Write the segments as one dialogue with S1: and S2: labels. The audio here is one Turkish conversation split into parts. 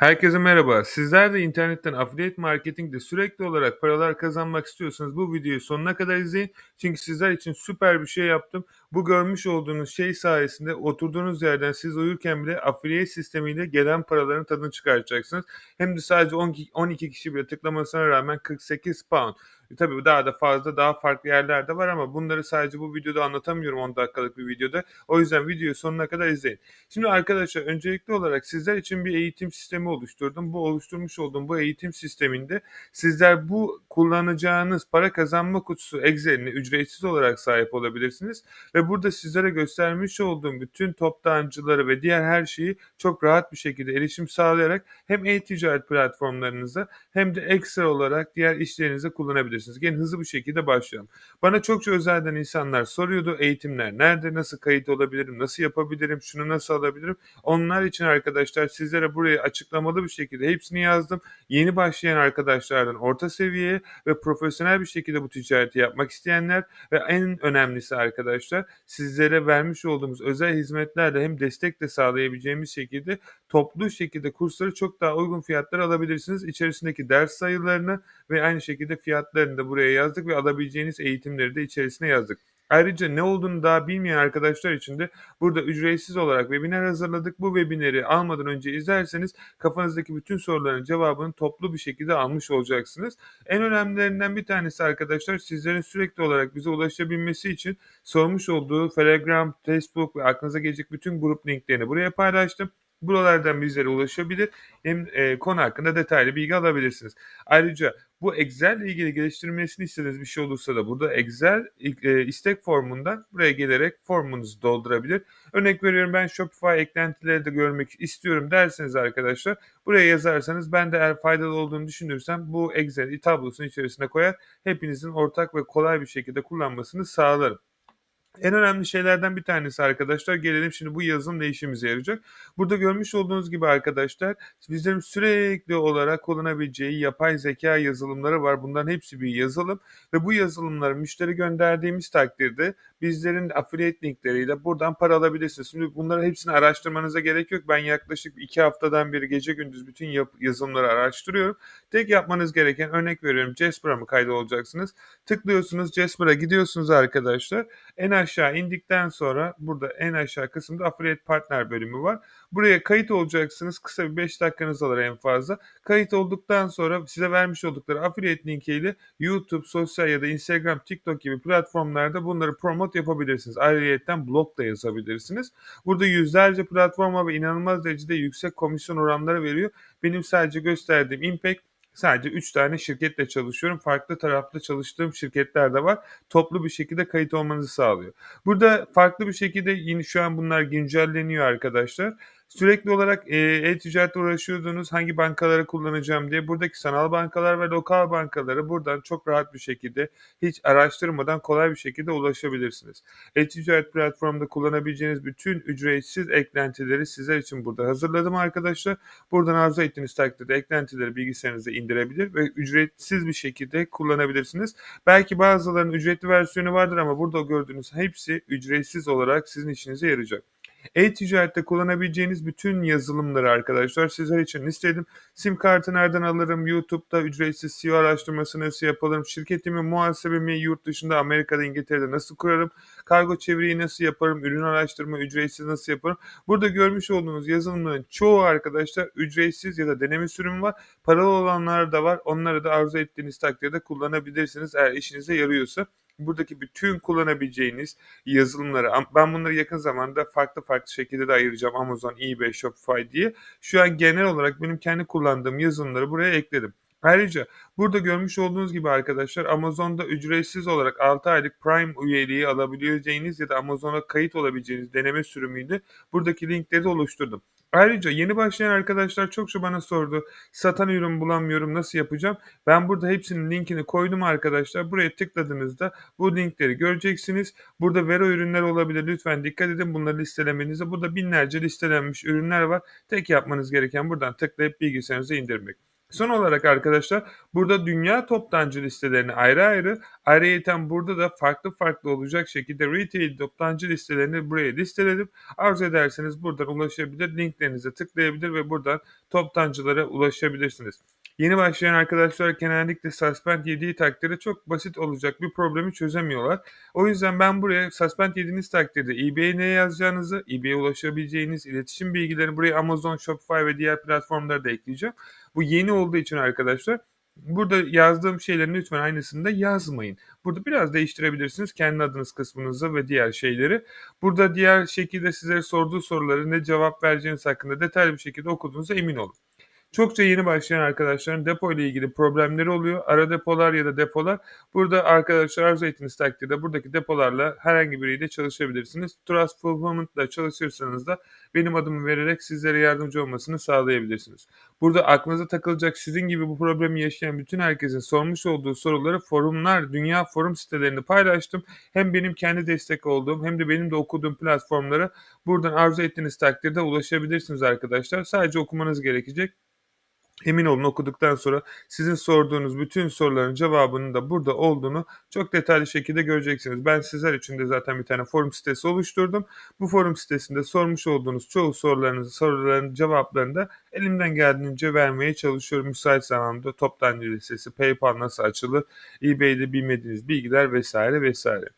S1: Herkese merhaba. Sizler de internetten affiliate marketing'de sürekli olarak paralar kazanmak istiyorsanız bu videoyu sonuna kadar izleyin. Çünkü sizler için süper bir şey yaptım. Bu görmüş olduğunuz şey sayesinde oturduğunuz yerden siz uyurken bile affiliate sistemiyle gelen paraların tadını çıkaracaksınız. Hem de sadece 12, 12 kişi bile tıklamasına rağmen 48 pound. E, tabii daha da fazla daha farklı yerlerde var ama bunları sadece bu videoda anlatamıyorum 10 dakikalık bir videoda. O yüzden videoyu sonuna kadar izleyin. Şimdi arkadaşlar öncelikli olarak sizler için bir eğitim sistemi oluşturdum. Bu oluşturmuş olduğum bu eğitim sisteminde sizler bu kullanacağınız para kazanma kutusu Excel'ine ücretsiz olarak sahip olabilirsiniz ve burada sizlere göstermiş olduğum bütün toptancıları ve diğer her şeyi çok rahat bir şekilde erişim sağlayarak hem e-ticaret platformlarınıza hem de ekstra olarak diğer işlerinize kullanabilirsiniz. Gelin hızlı bir şekilde başlayalım. Bana çokça özelden insanlar soruyordu eğitimler nerede, nasıl kayıt olabilirim, nasıl yapabilirim, şunu nasıl alabilirim. Onlar için arkadaşlar sizlere buraya açıklamalı bir şekilde hepsini yazdım. Yeni başlayan arkadaşlardan orta seviyeye ve profesyonel bir şekilde bu ticareti yapmak isteyenler ve en önemlisi arkadaşlar sizlere vermiş olduğumuz özel hizmetlerle hem destek de sağlayabileceğimiz şekilde toplu şekilde kursları çok daha uygun fiyatlara alabilirsiniz. İçerisindeki ders sayılarını ve aynı şekilde fiyatlarını da buraya yazdık ve alabileceğiniz eğitimleri de içerisine yazdık. Ayrıca ne olduğunu daha bilmeyen arkadaşlar için de burada ücretsiz olarak webinar hazırladık. Bu webineri almadan önce izlerseniz kafanızdaki bütün soruların cevabını toplu bir şekilde almış olacaksınız. En önemlilerinden bir tanesi arkadaşlar sizlerin sürekli olarak bize ulaşabilmesi için sormuş olduğu Telegram, Facebook ve aklınıza gelecek bütün grup linklerini buraya paylaştım. Buralardan bizlere ulaşabilir hem e, konu hakkında detaylı bilgi alabilirsiniz. Ayrıca bu Excel ile ilgili geliştirmesini istediğiniz bir şey olursa da burada Excel e, istek formundan buraya gelerek formunuzu doldurabilir. Örnek veriyorum ben Shopify eklentileri de görmek istiyorum derseniz arkadaşlar buraya yazarsanız ben de eğer faydalı olduğunu düşünürsem bu Excel tablosunun içerisine koyar. Hepinizin ortak ve kolay bir şekilde kullanmasını sağlarım. En önemli şeylerden bir tanesi arkadaşlar gelelim şimdi bu yazılım ne işimize yarayacak. Burada görmüş olduğunuz gibi arkadaşlar bizlerin sürekli olarak kullanabileceği yapay zeka yazılımları var. Bunların hepsi bir yazılım ve bu yazılımları müşteri gönderdiğimiz takdirde bizlerin affiliate linkleriyle buradan para alabilirsiniz. Şimdi bunların hepsini araştırmanıza gerek yok. Ben yaklaşık iki haftadan beri gece gündüz bütün yazılımları araştırıyorum. Tek yapmanız gereken örnek veriyorum Jasper'a mı kaydı olacaksınız? Tıklıyorsunuz Jasper'a gidiyorsunuz arkadaşlar. En aşağı indikten sonra burada en aşağı kısımda affiliate partner bölümü var. Buraya kayıt olacaksınız. Kısa bir 5 dakikanız alır en fazla. Kayıt olduktan sonra size vermiş oldukları affiliate linkiyle YouTube, sosyal ya da Instagram, TikTok gibi platformlarda bunları promote yapabilirsiniz. Ayrıca blog da yazabilirsiniz. Burada yüzlerce platforma ve inanılmaz derecede yüksek komisyon oranları veriyor. Benim sadece gösterdiğim Impact Sadece 3 tane şirketle çalışıyorum. Farklı tarafta çalıştığım şirketler de var. Toplu bir şekilde kayıt olmanızı sağlıyor. Burada farklı bir şekilde yine şu an bunlar güncelleniyor arkadaşlar. Sürekli olarak e-ticaretle uğraşıyordunuz hangi bankaları kullanacağım diye buradaki sanal bankalar ve lokal bankaları buradan çok rahat bir şekilde hiç araştırmadan kolay bir şekilde ulaşabilirsiniz. E-ticaret platformunda kullanabileceğiniz bütün ücretsiz eklentileri sizler için burada hazırladım arkadaşlar. Buradan arzu ettiğiniz takdirde eklentileri bilgisayarınıza indirebilir ve ücretsiz bir şekilde kullanabilirsiniz. Belki bazılarının ücretli versiyonu vardır ama burada gördüğünüz hepsi ücretsiz olarak sizin işinize yarayacak. E-ticarette kullanabileceğiniz bütün yazılımları arkadaşlar sizler için istedim. Sim kartı nereden alırım? YouTube'da ücretsiz SEO araştırması nasıl yapalım? Şirketimi, muhasebemi yurt dışında Amerika'da, İngiltere'de nasıl kurarım? Kargo çeviriyi nasıl yaparım? Ürün araştırma ücretsiz nasıl yaparım? Burada görmüş olduğunuz yazılımların çoğu arkadaşlar ücretsiz ya da deneme sürümü var. Paralı olanlar da var. Onları da arzu ettiğiniz takdirde kullanabilirsiniz eğer işinize yarıyorsa buradaki bütün kullanabileceğiniz yazılımları ben bunları yakın zamanda farklı farklı şekilde de ayıracağım Amazon, eBay, Shopify diye. Şu an genel olarak benim kendi kullandığım yazılımları buraya ekledim. Ayrıca burada görmüş olduğunuz gibi arkadaşlar Amazon'da ücretsiz olarak 6 aylık Prime üyeliği alabileceğiniz ya da Amazon'a kayıt olabileceğiniz deneme sürümüyle buradaki linkleri de oluşturdum. Ayrıca yeni başlayan arkadaşlar çokça bana sordu. Satan ürün bulamıyorum nasıl yapacağım? Ben burada hepsinin linkini koydum arkadaşlar. Buraya tıkladığınızda bu linkleri göreceksiniz. Burada Vero ürünler olabilir. Lütfen dikkat edin bunları listelemenizde. Burada binlerce listelenmiş ürünler var. Tek yapmanız gereken buradan tıklayıp bilgisayarınıza indirmek. Son olarak arkadaşlar burada dünya toptancı listelerini ayrı ayrı, ayrıyeten burada da farklı farklı olacak şekilde retail toptancı listelerini buraya listeledim. Arzu ederseniz buradan ulaşabilir, linklerinize tıklayabilir ve buradan toptancılara ulaşabilirsiniz. Yeni başlayan arkadaşlar genellikle suspend yediği takdirde çok basit olacak bir problemi çözemiyorlar. O yüzden ben buraya suspend yediğiniz takdirde eBay'e ne yazacağınızı, eBay'e ulaşabileceğiniz iletişim bilgilerini buraya Amazon, Shopify ve diğer platformlara da ekleyeceğim. Bu yeni olduğu için arkadaşlar burada yazdığım şeylerin lütfen aynısını da yazmayın. Burada biraz değiştirebilirsiniz kendi adınız kısmınızı ve diğer şeyleri. Burada diğer şekilde size sorduğu soruları ne cevap vereceğiniz hakkında detaylı bir şekilde okuduğunuza emin olun. Çokça yeni başlayan arkadaşların depo ile ilgili problemleri oluyor. Ara depolar ya da depolar. Burada arkadaşlar arzu ettiğiniz takdirde buradaki depolarla herhangi biriyle çalışabilirsiniz. Trust Fulfillment ile çalışırsanız da benim adımı vererek sizlere yardımcı olmasını sağlayabilirsiniz. Burada aklınıza takılacak sizin gibi bu problemi yaşayan bütün herkesin sormuş olduğu soruları forumlar, dünya forum sitelerini paylaştım. Hem benim kendi destek olduğum hem de benim de okuduğum platformlara buradan arzu ettiğiniz takdirde ulaşabilirsiniz arkadaşlar. Sadece okumanız gerekecek. Emin olun okuduktan sonra sizin sorduğunuz bütün soruların cevabının da burada olduğunu çok detaylı şekilde göreceksiniz. Ben sizler için de zaten bir tane forum sitesi oluşturdum. Bu forum sitesinde sormuş olduğunuz çoğu sorularınızı, soruların cevaplarını da elimden geldiğince vermeye çalışıyorum. Müsait zamanda toptancı listesi, PayPal nasıl açılır, eBay'de bilmediğiniz bilgiler vesaire vesaire.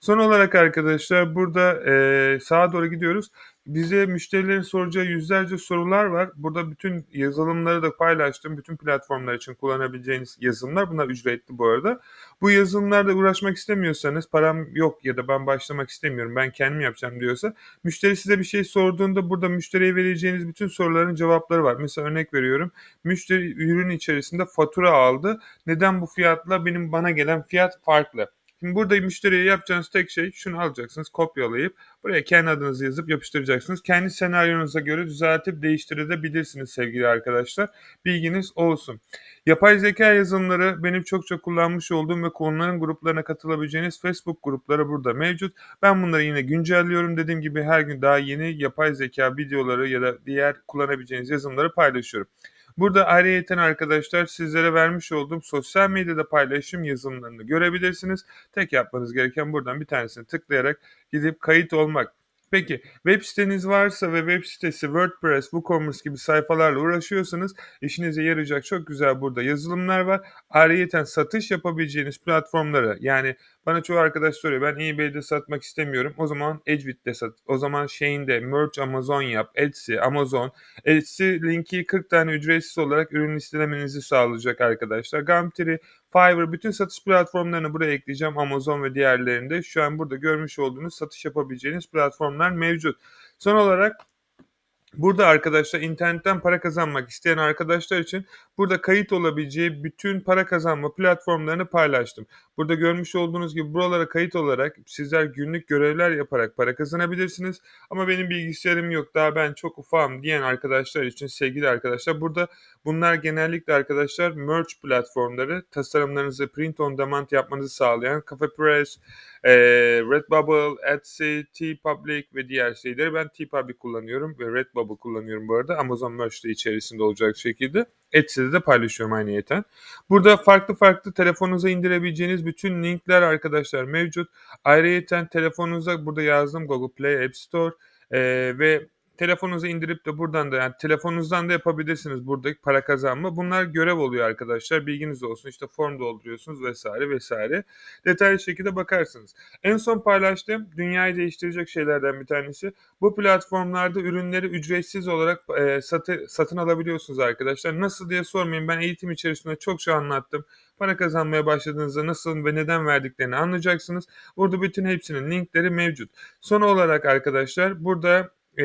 S1: Son olarak arkadaşlar burada e, sağa doğru gidiyoruz. Bize müşterilerin soracağı yüzlerce sorular var. Burada bütün yazılımları da paylaştım. Bütün platformlar için kullanabileceğiniz yazılımlar. Bunlar ücretli bu arada. Bu yazılımlarla uğraşmak istemiyorsanız param yok ya da ben başlamak istemiyorum ben kendim yapacağım diyorsa müşteri size bir şey sorduğunda burada müşteriye vereceğiniz bütün soruların cevapları var. Mesela örnek veriyorum. Müşteri ürün içerisinde fatura aldı. Neden bu fiyatla benim bana gelen fiyat farklı? Şimdi burada müşteriye yapacağınız tek şey şunu alacaksınız kopyalayıp buraya kendi adınızı yazıp yapıştıracaksınız. Kendi senaryonuza göre düzeltip değiştirebilirsiniz sevgili arkadaşlar. Bilginiz olsun. Yapay zeka yazılımları benim çok çok kullanmış olduğum ve konuların gruplarına katılabileceğiniz Facebook grupları burada mevcut. Ben bunları yine güncelliyorum. Dediğim gibi her gün daha yeni yapay zeka videoları ya da diğer kullanabileceğiniz yazılımları paylaşıyorum. Burada ayrıyeten arkadaşlar sizlere vermiş olduğum sosyal medyada paylaşım yazılımlarını görebilirsiniz. Tek yapmanız gereken buradan bir tanesini tıklayarak gidip kayıt olmak. Peki web siteniz varsa ve web sitesi WordPress, WooCommerce gibi sayfalarla uğraşıyorsanız işinize yarayacak çok güzel burada yazılımlar var. Ayrıyeten satış yapabileceğiniz platformları yani bana çoğu arkadaş soruyor ben eBay'de satmak istemiyorum. O zaman EdgeWit'te sat. O zaman şeyinde Merch Amazon yap. Etsy, Amazon. Etsy linki 40 tane ücretsiz olarak ürün listelemenizi sağlayacak arkadaşlar. Gumtree, Fiverr bütün satış platformlarını buraya ekleyeceğim. Amazon ve diğerlerinde. Şu an burada görmüş olduğunuz satış yapabileceğiniz platformlar mevcut. Son olarak Burada arkadaşlar internetten para kazanmak isteyen arkadaşlar için burada kayıt olabileceği bütün para kazanma platformlarını paylaştım. Burada görmüş olduğunuz gibi buralara kayıt olarak sizler günlük görevler yaparak para kazanabilirsiniz. Ama benim bilgisayarım yok daha ben çok ufağım diyen arkadaşlar için sevgili arkadaşlar burada bunlar genellikle arkadaşlar merch platformları tasarımlarınızı print on demand yapmanızı sağlayan CafePress, e, Redbubble, Etsy, TeePublic ve diğer şeyleri ben TeePublic kullanıyorum ve Redbubble kullanıyorum bu arada. Amazon Merch de içerisinde olacak şekilde. Etsy'de de paylaşıyorum aynı yeten. Burada farklı farklı telefonunuza indirebileceğiniz bütün linkler arkadaşlar mevcut. Ayrıyeten telefonunuza burada yazdım Google Play, App Store e, ve telefonunuza indirip de buradan da yani telefonunuzdan da yapabilirsiniz buradaki para kazanma. Bunlar görev oluyor arkadaşlar. Bilginiz olsun. İşte form dolduruyorsunuz vesaire vesaire. Detaylı şekilde bakarsınız. En son paylaştığım dünyayı değiştirecek şeylerden bir tanesi. Bu platformlarda ürünleri ücretsiz olarak e, satı, satın alabiliyorsunuz arkadaşlar. Nasıl diye sormayın. Ben eğitim içerisinde çok şey anlattım para kazanmaya başladığınızda nasıl ve neden verdiklerini anlayacaksınız. Burada bütün hepsinin linkleri mevcut. Son olarak arkadaşlar burada ee,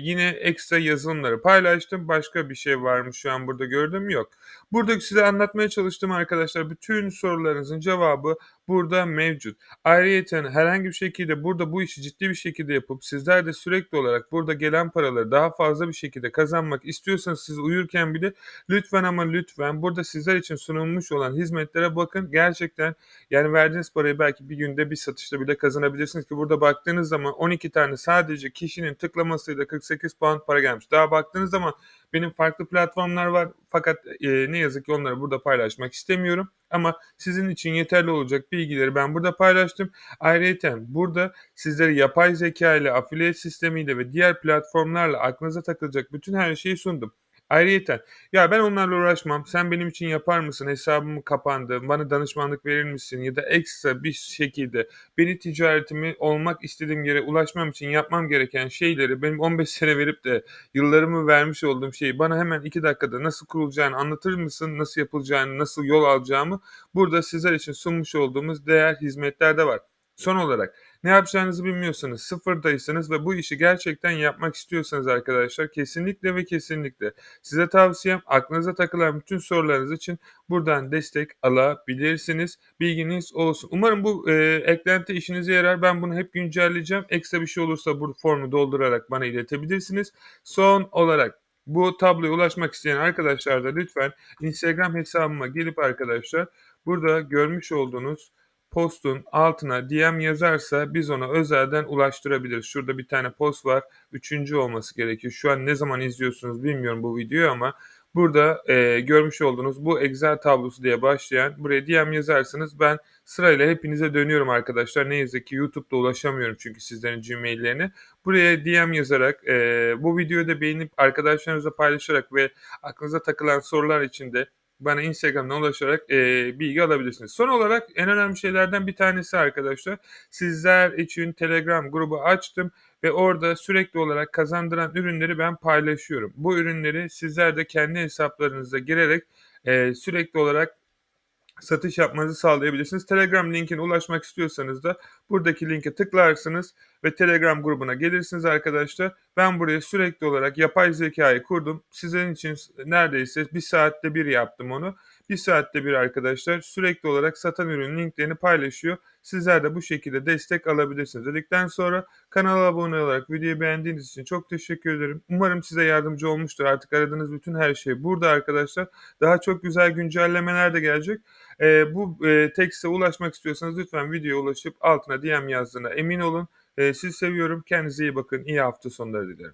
S1: yine ekstra yazılımları paylaştım. Başka bir şey var mı şu an burada gördüğüm yok. Burada size anlatmaya çalıştığım arkadaşlar bütün sorularınızın cevabı burada mevcut. Ayrıca herhangi bir şekilde burada bu işi ciddi bir şekilde yapıp sizler de sürekli olarak burada gelen paraları daha fazla bir şekilde kazanmak istiyorsanız siz uyurken bile lütfen ama lütfen burada sizler için sunulmuş olan hizmetlere bakın. Gerçekten yani verdiğiniz parayı belki bir günde bir satışta bile kazanabilirsiniz ki burada baktığınız zaman 12 tane sadece kişinin tıklama tıklamasıyla 48 pound para gelmiş. Daha baktığınız zaman benim farklı platformlar var fakat e, ne yazık ki onları burada paylaşmak istemiyorum. Ama sizin için yeterli olacak bilgileri ben burada paylaştım. Ayrıca burada sizlere yapay zeka ile, affiliate sistemiyle ve diğer platformlarla aklınıza takılacak bütün her şeyi sundum. Ayrıyeten ya ben onlarla uğraşmam. Sen benim için yapar mısın? Hesabım kapandı. Bana danışmanlık verir misin? Ya da ekstra bir şekilde beni ticaretimi olmak istediğim yere ulaşmam için yapmam gereken şeyleri benim 15 sene verip de yıllarımı vermiş olduğum şeyi bana hemen 2 dakikada nasıl kurulacağını anlatır mısın? Nasıl yapılacağını, nasıl yol alacağımı burada sizler için sunmuş olduğumuz değer hizmetler de var. Son olarak ne yapacağınızı bilmiyorsanız, sıfırdaysanız ve bu işi gerçekten yapmak istiyorsanız arkadaşlar kesinlikle ve kesinlikle size tavsiyem aklınıza takılan bütün sorularınız için buradan destek alabilirsiniz. Bilginiz olsun. Umarım bu e, eklenti işinize yarar. Ben bunu hep güncelleyeceğim. Ekstra bir şey olursa bu formu doldurarak bana iletebilirsiniz. Son olarak bu tabloya ulaşmak isteyen arkadaşlar da lütfen Instagram hesabıma gelip arkadaşlar burada görmüş olduğunuz postun altına DM yazarsa biz ona özelden ulaştırabiliriz. Şurada bir tane post var. Üçüncü olması gerekiyor. Şu an ne zaman izliyorsunuz bilmiyorum bu videoyu ama burada e, görmüş olduğunuz bu Excel tablosu diye başlayan buraya DM yazarsanız ben sırayla hepinize dönüyorum arkadaşlar. Ne yazık ki YouTube'da ulaşamıyorum çünkü sizlerin Gmail'lerine. Buraya DM yazarak e, bu videoyu da beğenip arkadaşlarınızla paylaşarak ve aklınıza takılan sorular için de bana Instagram'dan ulaşarak e, bilgi alabilirsiniz. Son olarak en önemli şeylerden bir tanesi arkadaşlar. Sizler için Telegram grubu açtım ve orada sürekli olarak kazandıran ürünleri ben paylaşıyorum. Bu ürünleri sizler de kendi hesaplarınıza girerek e, sürekli olarak satış yapmanızı sağlayabilirsiniz. Telegram linkine ulaşmak istiyorsanız da buradaki linke tıklarsınız ve Telegram grubuna gelirsiniz arkadaşlar. Ben buraya sürekli olarak yapay zekayı kurdum. Sizin için neredeyse bir saatte bir yaptım onu. Bir saatte bir arkadaşlar sürekli olarak satan ürün linklerini paylaşıyor. Sizler de bu şekilde destek alabilirsiniz. Dedikten sonra kanala abone olarak videoyu beğendiğiniz için çok teşekkür ederim. Umarım size yardımcı olmuştur. Artık aradığınız bütün her şey burada arkadaşlar. Daha çok güzel güncellemeler de gelecek. E, bu e, tekste ulaşmak istiyorsanız lütfen videoya ulaşıp altına DM yazdığına emin olun. E, sizi seviyorum. Kendinize iyi bakın. İyi hafta sonları dilerim.